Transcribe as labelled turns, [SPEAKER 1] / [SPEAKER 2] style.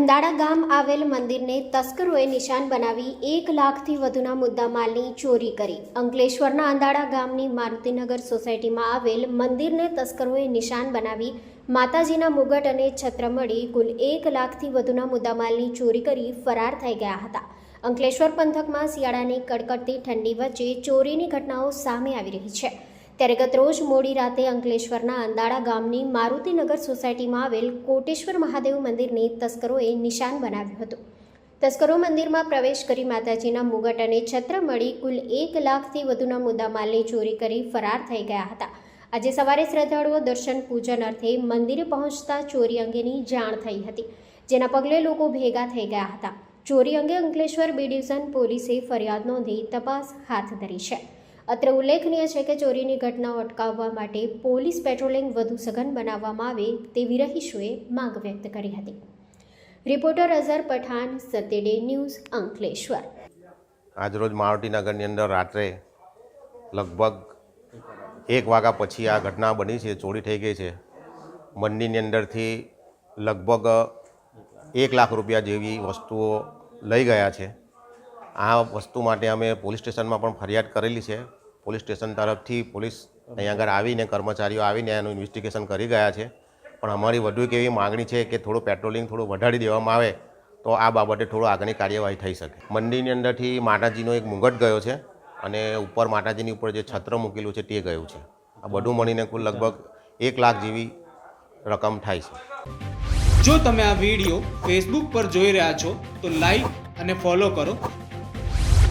[SPEAKER 1] અંદાડા ગામ આવેલ મંદિરને તસ્કરોએ નિશાન બનાવી એક લાખથી વધુના મુદ્દામાલની ચોરી કરી. અંકલેશ્વરના અંદાળા ગામની મારુતિનગર સોસાયટીમાં આવેલ મંદિરને તસ્કરોએ નિશાન બનાવી માતાજીના મુગટ અને છત્ર મળી કુલ એક લાખથી વધુના મુદ્દામાલની ચોરી કરી ફરાર થઈ ગયા હતા. અંકલેશ્વર પંથકમાં શિયાળાની કડકડતી ઠંડી વચ્ચે ચોરીની ઘટનાઓ સામે આવી રહી છે. ત્યારે ગતરોજ મોડી રાતે અંકલેશ્વરના અંદાડા ગામની મારુતિનગર સોસાયટીમાં આવેલ કોટેશ્વર મહાદેવ મંદિરની તસ્કરોએ નિશાન બનાવ્યું હતું. તસ્કરો મંદિરમાં પ્રવેશ કરી માતાજીના મુગટ અને છત્ર મળી કુલ એક લાખથી વધુના મુદ્દામાલની ચોરી કરી ફરાર થઈ ગયા હતા. આજે સવારે શ્રદ્ધાળુઓ દર્શન, પૂજન અર્થે મંદિરે પહોંચતા ચોરી અંગેની જાણ થઈ હતી, જેના પગલે લોકો ભેગા થઈ ગયા હતા. ચોરી અંગે અંકલેશ્વર બી ડિવિઝન પોલીસે ફરિયાદ નોંધી તપાસ હાથ ધરી છે. અત્રે ઉલ્લેખનીય છે કે ચોરીની ઘટનાઓ અટકાવવા માટે પોલીસ પેટ્રોલિંગ વધુ સઘન બનાવવામાં આવે તેવી રહીશોએ માંગ વ્યક્ત કરી હતી. Reporter Azhar Pathan, Satyaday news, Ankleshwar.
[SPEAKER 2] આજરોજ માવટીનગરની અંદર રાત્રે લગભગ એક વાગ્યા પછી આ ઘટના બની છે, ચોરી થઈ ગઈ છે. મંડીની અંદરથી લગભગ એક લાખ રૂપિયા જેવી વસ્તુઓ લઈ ગયા છે. આ વસ્તુ માટે અમે પોલીસ સ્ટેશનમાં પણ ફરિયાદ કરેલી છે. પોલીસ સ્ટેશન તરફથી પોલીસ અહીંયા આગળ આવીને, કર્મચારીઓ આવીને એનું ઇન્વેસ્ટિગેશન કરી ગયા છે. પણ અમારી વધુ એક એવી માગણી છે કે થોડું પેટ્રોલિંગ થોડું વધારી દેવામાં આવે તો આ બાબતે થોડું આગળની કાર્યવાહી થઈ શકે. મંદિરની અંદરથી માતાજીનો એક મુંગટ ગયો છે અને ઉપર માતાજીની ઉપર જે છત્ર મૂકેલું છે તે ગયું છે. આ બધું મળીને કુલ લગભગ એક લાખ જેવી રકમ થાય છે.
[SPEAKER 3] જો તમે આ વીડિયો ફેસબુક પર જોઈ રહ્યા છો તો લાઈક અને ફોલો કરો.